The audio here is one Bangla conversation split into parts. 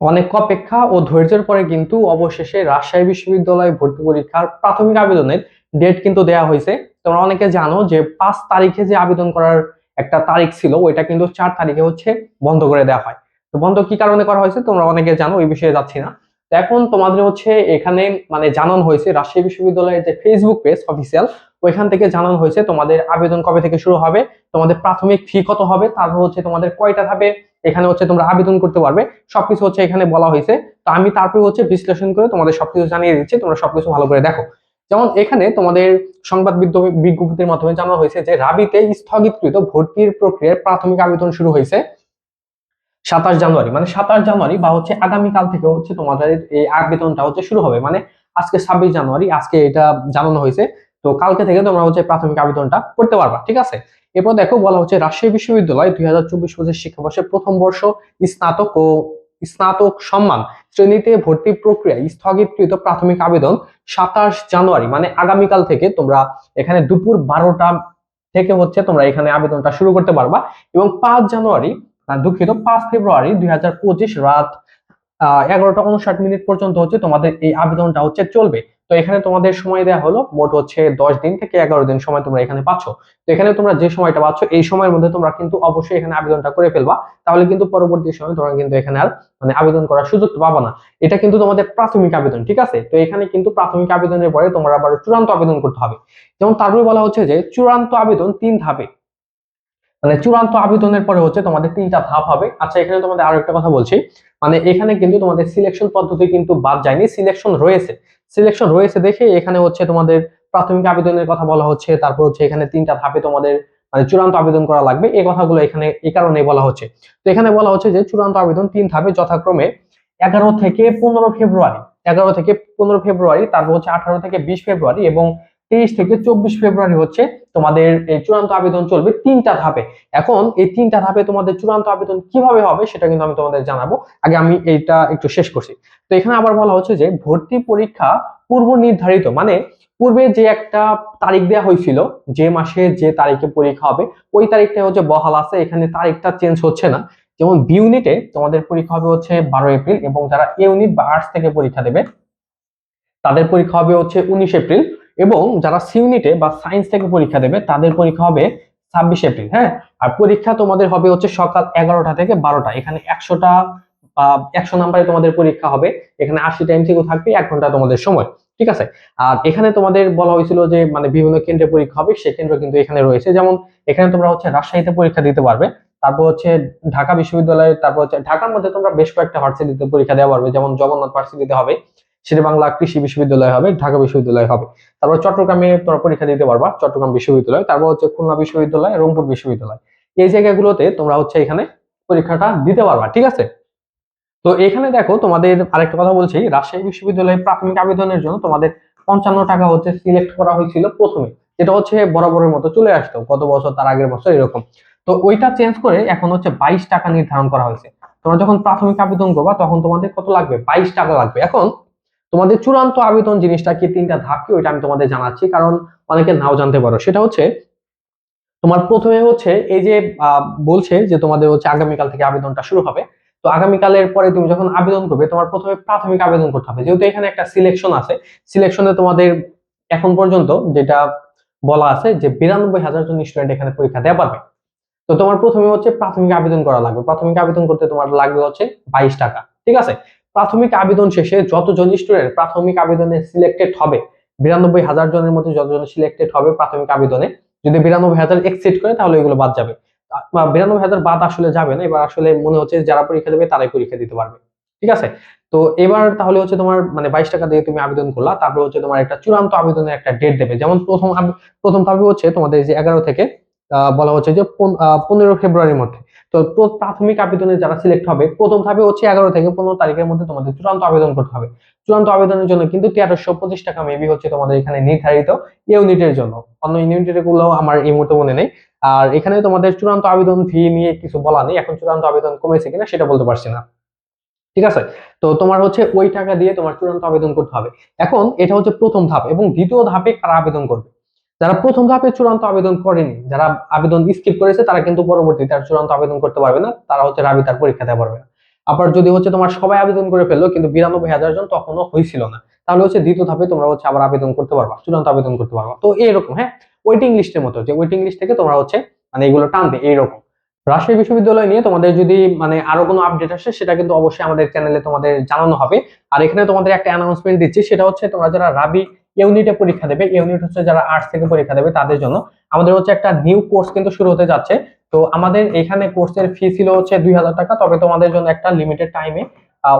অনেক অপেক্ষা ও ধৈর্যের পরে কিন্তু অবশেষে রাজশাহী বিশ্ববিদ্যালয় ভর্তি পরীক্ষার প্রাথমিক আবেদনের ডেট কিন্তু দেয়া হয়েছে। তোমরা অনেকে জানো যে পাঁচ তারিখে যে আবেদন করার একটা তারিখ ছিল, ওইটা কিন্তু চার তারিখে হচ্ছে বন্ধ করে দেওয়া হয়। তো বন্ধ কি কারণে করা হয়েছে তোমরা অনেকে জানো ওই বিষয়ে যাচ্ছি না। এখন তোমাদের হচ্ছে এখানে মানে জানানো হয়েছে রাজশাহী বিশ্ববিদ্যালয়ের যে ফেসবুক পেজ অফিসিয়াল ওইখান থেকে জানানো হয়েছে তোমাদের আবেদন কবে থেকে শুরু হবে, তোমাদের প্রাথমিক ফি কত হবে, তারপর হচ্ছে তোমাদের কয়টা ধাপে এখানে হচ্ছে তোমরা আবেদন করতে পারবে, সবকিছু হচ্ছে এখানে বলা হয়েছে। তো আমি তারপরে হচ্ছে বিশ্লেষণ করে তোমাদের সবকিছু জানিয়ে দিচ্ছি, তোমরা সবকিছু ভালো করে দেখো। যেমন এখানে তোমাদের সংবাদ বিজ্ঞ- বিজ্ঞপ্তির মাধ্যমে জানানো হয়েছে যে রাবিতে স্থগিতকৃত ভর্তির প্রক্রিয়ার প্রাথমিক আবেদন শুরু হয়েছে। সাতাশ জানুয়ারি। মানে সাতাশ জানুয়ারি বা হচ্ছে আগামীকাল থেকে হচ্ছে তোমাদের এই আবেদনটা হচ্ছে শুরু হবে। মানে আজকে ছাব্বিশ জানুয়ারি, আজকে এটা জানানো হয়েছে। তো কালকে থেকে তোমরা হচ্ছে প্রাথমিক আবেদনটা করতে পারবা, ঠিক আছে? এরপর দেখো, বলা হচ্ছে রাজশাহী বিশ্ববিদ্যালয় দুই হাজার চব্বিশ পঁচিশ শিক্ষাবর্ষে প্রথম বর্ষ স্নাতক ও স্নাতক সম্মান শ্রেণীতে ভর্তি প্রক্রিয়া স্থগিতকৃত প্রাথমিক আবেদন সাতাশ জানুয়ারি। মানে আগামীকাল থেকে তোমরা এখানে দুপুর বারোটা থেকে হচ্ছে তোমরা এখানে আবেদনটা শুরু করতে পারবা। এবং পাঁচ জানুয়ারি দুঃখিত, পাঁচ ফেব্রুয়ারি দুই হাজার পঁচিশ রাত এগারোটা উনষাট মিনিট পর্যন্ত হচ্ছে তোমাদের এই আবেদনটা হচ্ছে চলবে। তো এখানে তোমাদের সময় দেওয়া হলো মোট হচ্ছে দশ দিন থেকে এগারো দিন সময় তোমরা এখানে পাচ্ছ। তো এখানে তোমরা যে সময়টা পাচ্ছ, এই সময়ের মধ্যে তোমরা কিন্তু অবশ্যই এখানে আবেদনটা করে ফেলবা। তাহলে কিন্তু পরবর্তী সময় তোমরা কিন্তু এখানে আর মানে আবেদন করার সুযোগ পাবা না। এটা কিন্তু তোমাদের প্রাথমিক আবেদন, ঠিক আছে? তো এখানে কিন্তু প্রাথমিক আবেদনের পরে তোমরা আবার চূড়ান্ত আবেদন করতে হবে। যেমন তারপরে বলা হচ্ছে যে চূড়ান্ত আবেদন তিন ধাপে। মানে চূড়ান্ত আবেদনের পরে হচ্ছে তোমাদের তিনটা ধাপ হবে। আচ্ছা এখানে তোমাদের আরও একটা কথা বলছি। মানে এখানে কিন্তু তোমাদের সিলেকশন পদ্ধতি কিন্তু বাদ যায়নি সিলেকশন রয়েছে। সিলেকশন রয়েছে দেখে এখানে হচ্ছে তোমাদের প্রাথমিক আবেদনের কথা বলা হচ্ছে, তারপর হচ্ছে এখানে তিনটা ধাপে তোমাদের মানে চূড়ান্ত আবেদন করা লাগবে। এই কথাগুলো এখানে এই কারণে বলা হচ্ছে। তো এখানে বলা হচ্ছে যে চূড়ান্ত আবেদন তিন ধাপে যথাক্রমে এগারো থেকে পনেরো ফেব্রুয়ারি, এগারো থেকে পনেরো ফেব্রুয়ারি, তারপর হচ্ছে আঠারো থেকে বিশ ফেব্রুয়ারি এবং তেইশ থেকে চব্বিশ ফেব্রুয়ারি হচ্ছে তোমাদের চূড়ান্ত আবেদন চলবে তিনটা ধাপে। এখন এই তিনটা ধাপে তোমাদের চূড়ান্ত আবেদন কীভাবে হবে সেটা কিন্তু আমি তোমাদের জানাব। আগে আমি এইটা একটু শেষ করছি। তো এখানে আবার বলা হচ্ছে যে ভর্তি পরীক্ষা পূর্ব নির্ধারিত মানে পূর্বে যে একটা তারিখ দেওয়া হয়েছিল, যে মাসে যে তারিখে পরীক্ষা হবে, ওই তারিখটা হচ্ছে বহাল আছে, এখানে তারিখটা চেঞ্জ হচ্ছে না। যেমন বি ইউনিটে তোমাদের পরীক্ষা হবে হচ্ছে বারো এপ্রিল এবং যারা এ ইউনিট বা আর্টস থেকে পরীক্ষা দেবে, তাদের পরীক্ষা হবে হচ্ছে উনিশ এপ্রিল। এবং যারা সি ইউনিটে বা সায়েন্স থেকে পরীক্ষা দেবে, তাদের পরীক্ষা হবে ছাব্বিশ এপ্রিল হ্যাঁ? আর পরীক্ষা তোমাদের হবে হচ্ছে সকাল এগারোটা থেকে বারোটা। এখানে একশোটা একশো নাম্বারে তোমাদের পরীক্ষা হবে। এখানে আশি টাইম থেকে থাকবে, এক ঘণ্টা তোমাদের সময়, ঠিক আছে? আর এখানে তোমাদের বলা হয়েছিল যে মানে বিভিন্ন কেন্দ্রে পরীক্ষা হবে, সে কেন্দ্র কিন্তু এখানে রয়েছে। যেমন এখানে তোমরা হচ্ছে রাজশাহীতে পরীক্ষা দিতে পারবে, তারপর হচ্ছে ঢাকা বিশ্ববিদ্যালয়ে, তারপর হচ্ছে ঢাকার মধ্যে তোমরা বেশ কয়েকটা ভার্সিটিতে পরীক্ষা দেওয়া পারবে। যেমন জগন্নাথ ভার্সিটিতে হবে শেরেবাংলা কৃষি বিশ্ববিদ্যালয় হবে, ঢাকা বিশ্ববিদ্যালয় হবে। তারপর চট্টগ্রামে তোমরা পরীক্ষা দিতে পারবা, চট্টগ্রাম বিশ্ববিদ্যালয়। তারপর হচ্ছে খুলনা বিশ্ববিদ্যালয়, রংপুর বিশ্ববিদ্যালয়। এই জায়গাগুলোতে তোমরা হচ্ছে এখানে পরীক্ষাটা দিতে পারবা, ঠিক আছে? তো এখানে দেখো, তোমাদের আরেকটা কথা বলছি, রাজশাহী বিশ্ববিদ্যালয়ে প্রাথমিক আবেদনের জন্য তোমাদের পঞ্চান্ন টাকা হচ্ছে সিলেক্ট করা হয়েছিল প্রথমে। যেটা হচ্ছে বরাবরের মতো চলে আসতো, গত বছর, তার আগের বছর এরকম। তো ওইটা চেঞ্জ করে এখন হচ্ছে বাইশ টাকা নির্ধারণ করা হয়েছে। তোমরা যখন প্রাথমিক আবেদন করবা, তখন তোমাদের কত লাগবে? বাইশ টাকা লাগবে। এখন তোমাদের চূড়ান্ত আবেদন জিনিসটা কি তিনটা ধাপ কি ওইটা আমি তোমাদের জানাচ্ছি, কারণ অনেকে নাও জানতে পারো। সেটা হচ্ছে, তোমার প্রথমে হচ্ছে এই যে বলছে যে তোমাদের হচ্ছে আগামীকাল থেকে আবেদনটা শুরু হবে। তো আগামীকালের পরে তুমি যখন আবেদন করবে, তোমার প্রথমে প্রাথমিক আবেদন করতে হবে। যেহেতু এখানে একটা সিলেকশন আছে সিলেকশনে তোমাদের এখন পর্যন্ত যেটা বলা আছে যে বিরানব্বই হাজার জন স্টুডেন্ট এখানে পরীক্ষা দেওয়া পারবে। তো তোমার প্রথমে হচ্ছে প্রাথমিক আবেদন করা লাগবে। প্রাথমিক আবেদন করতে তোমার লাগবে হচ্ছে বাইশ টাকা। ঠিক আছে? প্রাথমিক আবেদন শেষে যতজন স্টুডেন্ট প্রাথমিক আবেদনে সিলেক্টেড হবে, বিরানব্বই হাজার জনের মধ্যে যতজন সিলেক্টেড হবে প্রাথমিক আবেদনে, যদি বিরানব্বই হাজার এক্সিড করে তাহলে এগুলো বাদ যাবে। বিরানব্বই হাজার বাদ আসলে যাবে না, এবার আসলে মনে হচ্ছে যারা পরীক্ষা দেবে তারাই পরীক্ষা দিতে পারবে। ঠিক আছে? তো এবার তাহলে হচ্ছে তোমার মানে বাইশ টাকা দিয়ে তুমি আবেদন করলা, তারপর হচ্ছে তোমার একটা চূড়ান্ত আবেদনের একটা ডেট দেবে। যেমন প্রথম প্রথম ধাপে হচ্ছে তোমাদের যে এগারো থেকে বলা হচ্ছে যে পনেরো ফেব্রুয়ারির মধ্যে। তো প্রাথমিক আবেদনে যারা সিলেক্ট হবে, প্রথম ধাপে হচ্ছে এগারো থেকে পনেরো তারিখের মধ্যে তোমাদের চূড়ান্ত আবেদন করতে হবে। চূড়ান্ত আবেদনের জন্য কিন্তু তেরোশো পঁচিশ টাকা মেবি হচ্ছে তোমাদের এখানে নির্ধারিত ইউনিটের জন্য। অন্য ইউনিটেরগুলো আমার এই মুহূর্তে মনে নেই। আর এখানে তোমাদের চূড়ান্ত আবেদন ফি নিয়ে কিছু বলা নেই। এখন চূড়ান্ত আবেদন কমেছে কিনা সেটা বলতে পারছি না। ঠিক আছে? তো তোমার হচ্ছে ওই টাকা দিয়ে তোমার চূড়ান্ত আবেদন করতে হবে। এখন এটা হচ্ছে প্রথম ধাপ এবং দ্বিতীয় ধাপে কারা আবেদন করবে? যারা প্রথম ধাপে চূড়ান্ত আবেদন করেনি, যারা আবেদন স্কিপ করেছে, তারা কিন্তু পরবর্তীতে আর চূড়ান্ত আবেদন করতে পারবে না। তারা হচ্ছে রাবিতার পরীক্ষা দেওয়া পারবে না। আবার যদি হচ্ছে তোমার সবাই আবেদন করে ফেলল, কিন্তু বিরানব্বই হাজার জন তখনও হয়েছিল না। তাহলে হচ্ছে দ্বিতীয় ধাপে তোমরা হচ্ছে আবার আবেদন করতে পারবা, চূড়ান্ত আবেদন করতে পারবা। তো এইরকম হ্যাঁ? ওয়েটিং লিস্টের মতো, যে ওয়েটিং লিস্ট থেকে তোমরা হচ্ছে মানে এগুলো টানবে, এইরকম। রাজশাহী বিশ্ববিদ্যালয় নিয়ে তোমাদের যদি মানে আরও কোনো আপডেট আসে, সেটা কিন্তু অবশ্যই আমাদের চ্যানেলে তোমাদের জানানো হবে। আর এখানে তোমাদের একটা অ্যানাউন্সমেন্ট দিচ্ছি, সেটা হচ্ছে তোমরা যারা রাবি ইউনিটে পরীক্ষা দেবে। ইউনিট হচ্ছে যারা আর্টস থেকে পরীক্ষা দেবে, তাদের জন্য। আমাদের হচ্ছে একটা নিউ কোর্স কিন্তু শুরু হতে যাচ্ছে। তো আমাদের এখানে কোর্সের ফি ছিল হচ্ছে দুই হাজার টাকা। তবে তোমাদের জন্য একটা লিমিটেড টাইমে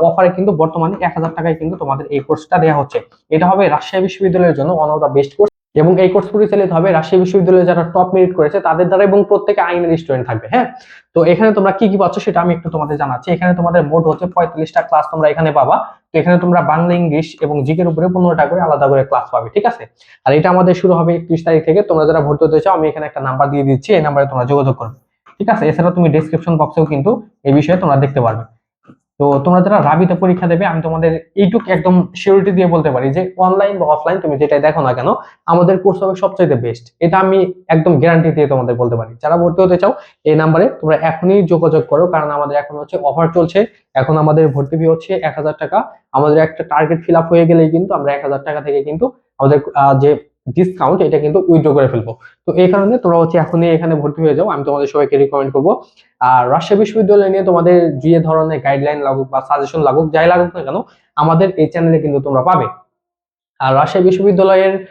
অফারে কিন্তু বর্তমানে এক হাজার টাকায় কিন্তু তোমাদের এই কোর্সটা দেওয়া হচ্ছে। এটা হবে রাজশাহী বিশ্ববিদ্যালয়ের জন্য one of the best course এবং এই কোর্স পরিচালিত হবে রাজশাহী বিশ্ববিদ্যালয়ে যারা টপ মেরিট করেছে, তাদের দ্বারা এবং প্রত্যেকে আইনের স্টুডেন্ট থাকবে হ্যাঁ? তো এখানে তোমরা কি কি পাচ্ছ সেটা আমি একটু তোমাদের জানাচ্ছি। এখানে তোমাদের মোট হচ্ছে পঁয়তাল্লিশটা ক্লাস তোমরা এখানে পাবা। তো এখানে তোমরা বাংলা, ইংলিশ এবং জিকের উপরে পনেরোটা করে আলাদা করে ক্লাস পাবে, ঠিক আছে? আর এটা আমাদের শুরু হবে একত্রিশ তারিখ থেকে। তোমরা যারা ভর্তি হতে চাও, আমি এখানে একটা নাম্বার দিয়ে দিচ্ছি, এই নাম্বারে তোমরা যোগাযোগ করবে, ঠিক আছে? এছাড়া তুমি ডিসক্রিপশন বক্সেও কিন্তু এই বিষয়ে তোমরা দেখতে পারবে। তো তোমরা যারা রাবিতে পরীক্ষা দেবে, আমি তোমাদের এইটুক একদম সিউরিটি দিয়ে বলতে পারি যে অনলাইন বা অফলাইন তুমি যেটাই দেখো না কেন, আমাদের কোর্স হবে সবচাইতে বেস্ট এটা আমি একদম গ্যারান্টি দিয়ে তোমাদের বলতে পারি। যারা ভর্তি হতে চাও, এই নাম্বারে তোমরা এখনই যোগাযোগ করো, কারণ আমাদের এখন হচ্ছে অফার চলছে। এখন আমাদের ভর্তি ফি হচ্ছে এক হাজার টাকা। আমাদের একটা টার্গেট ফিল আপ হয়ে গেলেই কিন্তু আমরা এক হাজার টাকা থেকে কিন্তু আমাদের যে ডিসকাউন্ট এটা কিন্তু উইথড্র করে ফেলব। তো এই কারণে তোমরা হচ্ছে এখনই এখানে ভর্তি হয়ে যাও, আমি তোমাদের সবাইকে রিকমেন্ড করব। আর রাজশাহী বিশ্ববিদ্যালয় নিয়ে তোমাদের যে ধরনের গাইডলাইন লাগুক বা সাজেশন লাগুক, যাই লাগুক না কেন, আমাদের এই চ্যানেলে কিন্তু তোমরা পাবে। আর রাজশাহী বিশ্ববিদ্যালয়ের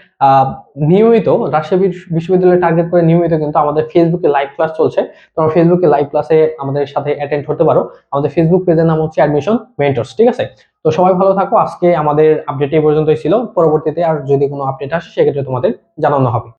নিয়মিত, রাজশাহী বিশ- বিশ্ববিদ্যালয় টার্গেট করে নিয়মিত কিন্তু আমাদের ফেসবুকে লাইভ ক্লাস চলছে। তোমরা ফেসবুকে লাইভ ক্লাসে আমাদের সাথে অ্যাটেন্ড হতে পারো। আমাদের ফেসবুক পেজের নাম হচ্ছে অ্যাডমিশন মেন্টরস ঠিক আছে? তো সবাই ভালো থাকো। আজকে আমাদের আপডেট এই পর্যন্তই ছিল। পরবর্তীতে আর যদি কোনো আপডেট আসে, সেক্ষেত্রে তোমাদের জানানো হবে।